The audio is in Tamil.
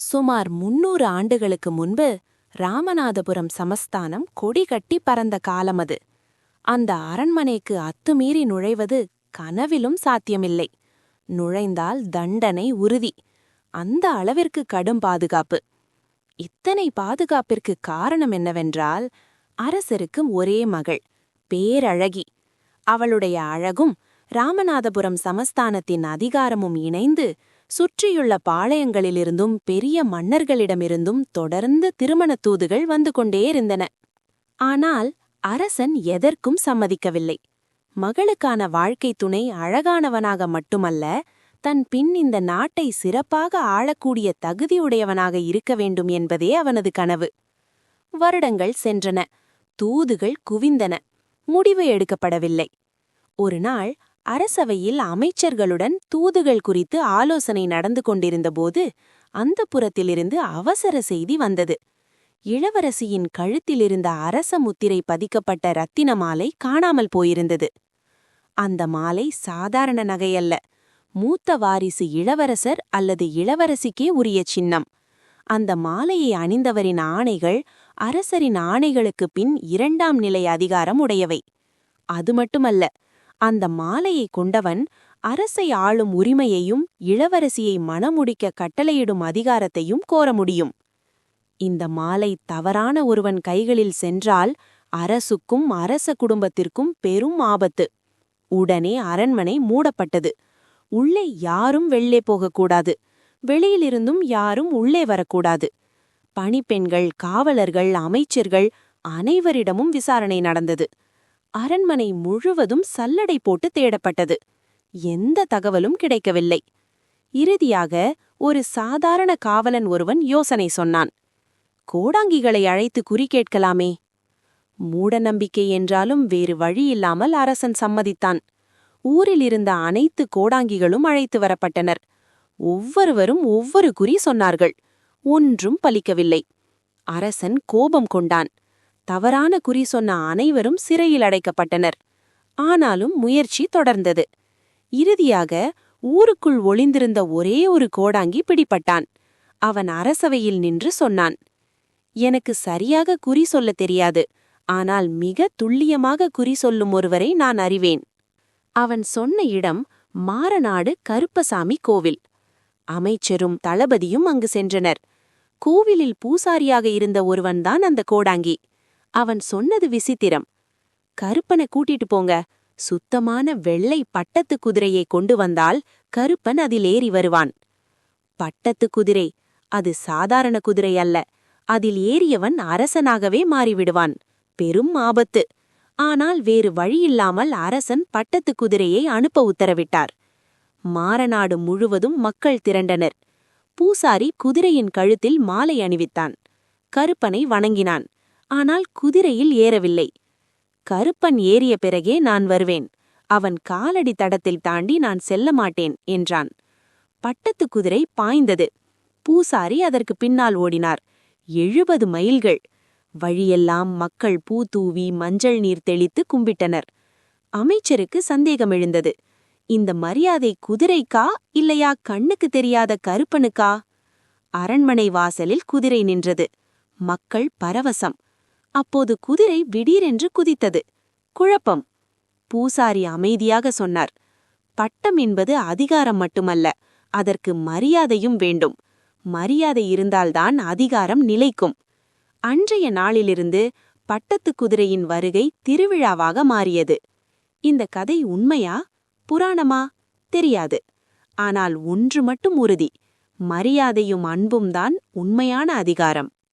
சுமார் முன்னூறு ஆண்டுகளுக்கு முன்பு ராமநாதபுரம் சமஸ்தானம் கொடி கட்டி பறந்த காலமது அந்த அரண்மனைக்கு அத்துமீறி நுழைவது கனவிலும் சாத்தியமில்லை. நுழைந்தால் தண்டனை உறுதி. அந்த அளவிற்கு கடும் பாதுகாப்பு. இத்தனை பாதுகாப்பிற்கு காரணம் என்னவென்றால் அரசருக்கு ஒரே மகள் பேரழகி. அவளுடைய அழகும் ராமநாதபுரம் சமஸ்தானத்தின் அதிகாரமும் இணைந்து சுற்றியுள்ள பாளையங்களிலிருந்தும் பெரிய மன்னர்களிடமிருந்தும் தொடர்ந்து திருமணத் தூதுகள் வந்து கொண்டே இருந்தன. ஆனால் அரசன் எதற்கும் சம்மதிக்கவில்லை. மகளுக்கான வாழ்க்கை துணை அழகானவனாக மட்டுமல்ல தன் பின் இந்த நாட்டை சிறப்பாக ஆளக்கூடிய தகுதியுடையவனாக இருக்க வேண்டும் என்பதே அவனது கனவு. வருடங்கள் சென்றன. தூதுகள் குவிந்தன. முடிவு எடுக்கப்படவில்லை. ஒரு நாள் அரசவையில் அமைச்சர்களுடன் தூதுகள் குறித்து ஆலோசனை நடந்து கொண்டிருந்தபோது அந்த புறத்திலிருந்து அவசர செய்தி வந்தது. இளவரசியின் கழுத்திலிருந்த அரச முத்திரை பதிக்கப்பட்ட ரத்தின மாலை காணாமல் போயிருந்தது. அந்த மாலை சாதாரண நகையல்ல. மூத்த வாரிசு இளவரசர் அல்லது இளவரசிக்கே உரிய சின்னம். அந்த மாலையை அணிந்தவரின் ஆணைகள் அரசரின் ஆணைகளுக்கு பின் இரண்டாம் நிலை அதிகாரம் உடையவை. அது மட்டுமல்ல அந்த மாலையை கொண்டவன் அரசை ஆளும் உரிமையையும் இளவரசியை மணமுடிக்க கட்டளையிடும் அதிகாரத்தையும் கோர முடியும். இந்த மாலை தவறான ஒருவன் கைகளில் சென்றால் அரசுக்கும் அரச குடும்பத்திற்கும் பெரும் ஆபத்து. உடனே அரண்மனை மூடப்பட்டது. உள்ளே யாரும் வெளியே போகக்கூடாது. வெளியிலிருந்தும் யாரும் உள்ளே வரக்கூடாது. பணிப்பெண்கள் காவலர்கள் அமைச்சர்கள் அனைவரிடமும் விசாரணை நடந்தது. அரண்மனை முழுவதும் சல்லடை போட்டு தேடப்பட்டது. எந்த தகவலும் கிடைக்கவில்லை. இறுதியாக ஒரு சாதாரண காவலன் ஒருவன் யோசனை சொன்னான். கோடாங்கிகளை அழைத்து குறி கேட்கலாமே. மூடநம்பிக்கை என்றாலும் வேறு வழியில்லாமல் அரசன் சம்மதித்தான். ஊரில் இருந்த அனைத்து கோடாங்கிகளும் அழைத்து வரப்பட்டனர். ஒவ்வொருவரும் ஒவ்வொரு குறி சொன்னார்கள். ஒன்றும் பலிக்கவில்லை. அரசன் கோபம் கொண்டான். தவறான குறி சொன்ன அனைவரும் சிறையில் அடைக்கப்பட்டனர். ஆனாலும் முயற்சி தொடர்ந்தது. இறுதியாக ஊருக்குள் ஒளிந்திருந்த ஒரே ஒரு கோடாங்கி பிடிபட்டான். அவன் அரசவையில் நின்று சொன்னான். எனக்கு சரியாக குறி சொல்ல தெரியாது. ஆனால் மிக துல்லியமாக குறி சொல்லும் ஒருவரை நான் அறிவேன். அவன் சொன்ன இடம் மாரநாடு கருப்பசாமி கோவில். அமைச்சரும் தளபதியும் அங்கு சென்றனர். கோவிலில் பூசாரியாக இருந்த ஒருவன்தான் அந்த கோடாங்கி. அவன் சொன்னது விசித்திரம். கருப்பனை கூட்டிட்டு போங்க. சுத்தமான வெள்ளை பட்டத்து குதிரையை கொண்டு வந்தால் கருப்பன் அதில் ஏறி வருவான். பட்டத்து குதிரை அது சாதாரண குதிரை அல்ல. அதில் ஏறியவன் அரசனாகவே மாறிவிடுவான். பெரும் ஆபத்து. ஆனால் வேறு வழியில்லாமல் அரசன் பட்டத்து குதிரையை அனுப்ப உத்தரவிட்டார். மாரநாடு முழுவதும் மக்கள் திரண்டனர். பூசாரி குதிரையின் கழுத்தில் மாலை அணிவித்தான். கருப்பனை வணங்கினான். ஆனால் குதிரையில் ஏறவில்லை. கருப்பன் ஏறிய பிறகே நான் வருவேன். அவன் காலடி தடத்தில் தாண்டி நான் செல்ல மாட்டேன் என்றான். பட்டத்து குதிரை பாய்ந்தது. பூசாரி அதற்கு பின்னால் ஓடினார். எழுபது மைல்கள். வழியெல்லாம் மக்கள் பூ தூவி மஞ்சள் நீர் தெளித்து கும்பிட்டனர். அமைச்சருக்கு சந்தேகம் எழுந்தது. இந்த மரியாதை குதிரைக்கா இல்லையா கண்ணுக்கு தெரியாத கருப்பனுக்கா? அரண்மனை வாசலில் குதிரை நின்றது. மக்கள் பரவசம். அப்போது குதிரை விடீரென்று குதித்தது. குழப்பம். பூசாரி அமைதியாக சொன்னார். பட்டம் என்பது அதிகாரம் மட்டுமல்ல அதற்கு மரியாதையும் வேண்டும். மரியாதை இருந்தால்தான் அதிகாரம் நிலைக்கும். அன்றைய நாளிலிருந்து பட்டத்து குதிரையின் வருகை திருவிழாவாக மாறியது. இந்த கதை உண்மையா புராணமா தெரியாது. ஆனால் ஒன்று மட்டும் உறுதி. மரியாதையும் அன்பும் தான் உண்மையான அதிகாரம்.